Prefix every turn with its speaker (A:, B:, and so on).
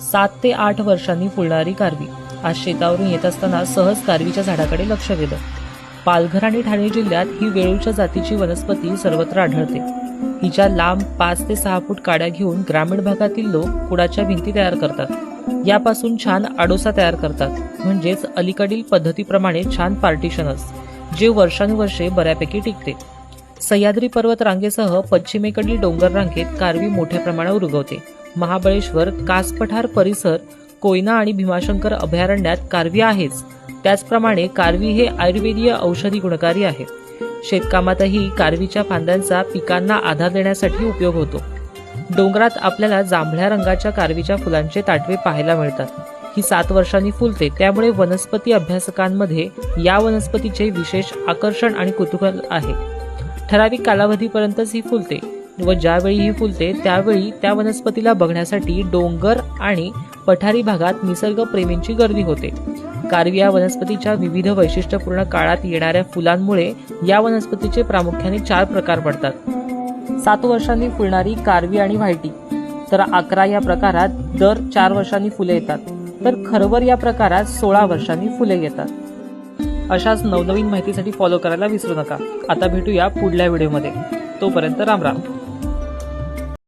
A: सात ते आठ वर्षांनी फुलणारी कारवी आज शेतावरून येत असताना सहज कारवीच्या झाडाकडे लक्ष गेलं पालघर आणि ठाणे जिल्ह्यात ही वेळूच्या जातीची वनस्पती सर्वत्र आढळते. हिच्या लांब पाच ते सहा फूट काड्या घेऊन ग्रामीण भागातील लोक कुडाच्या भिंती तयार करतात. यापासून छान आडोसा तयार करतात. म्हणजेच अलीकडील पद्धतीप्रमाणे छान पार्टिशनस जे वर्षानुवर्षे बऱ्यापैकी टिकते. सह्याद्री पर्वत रांगेसह पश्चिमेकडील डोंगर रांगेत कारवी मोठ्या प्रमाणावर उगवते. महाबळेश्वर कासपठार परिसर कोयना आणि भीमाशंकर अभयारण्यात कारवी आहेच. त्याचप्रमाणे कारवी हे आयुर्वेदीय औषधी गुणकारी आहे. शेतकामातही कारवीच्या फांद्यांचा पिकांना आधार देण्यासाठी उपयोग होतो. डोंगरात आपल्याला जांभळ्या रंगाच्या कारवीच्या फुलांचे ताटवे पाहायला मिळतात. ही सात वर्षांनी फुलते त्यामुळे वनस्पती अभ्यासकांमध्ये या वनस्पतीचे विशेष आकर्षण आणि कुतूहल आहे. ठराविक कालावधीपर्यंतच ही फुलते. व ज्यावेळी ही फुलते त्यावेळी त्या वनस्पतीला बघण्यासाठी डोंगर आणि पठारी भागात निसर्गप्रेमींची गर्दी होते. कारवी या वनस्पतीच्या विविध वैशिष्ट्यपूर्ण काळात येणाऱ्या फुलांमुळे या वनस्पतीचे प्रामुख्याने चार प्रकार पडतात. सात वर्षांनी फुलणारी कारवी आणि व्हायटी. तर अकरा या प्रकारात दर चार वर्षांनी फुले येतात. तर खरवर या प्रकारात सोळा वर्षांनी फुले येतात. अशाच नवनवीन माहितीसाठी फॉलो करायला विसरू नका. आता भेटूया पुढल्या व्हिडिओमध्ये तोपर्यंत राम राम.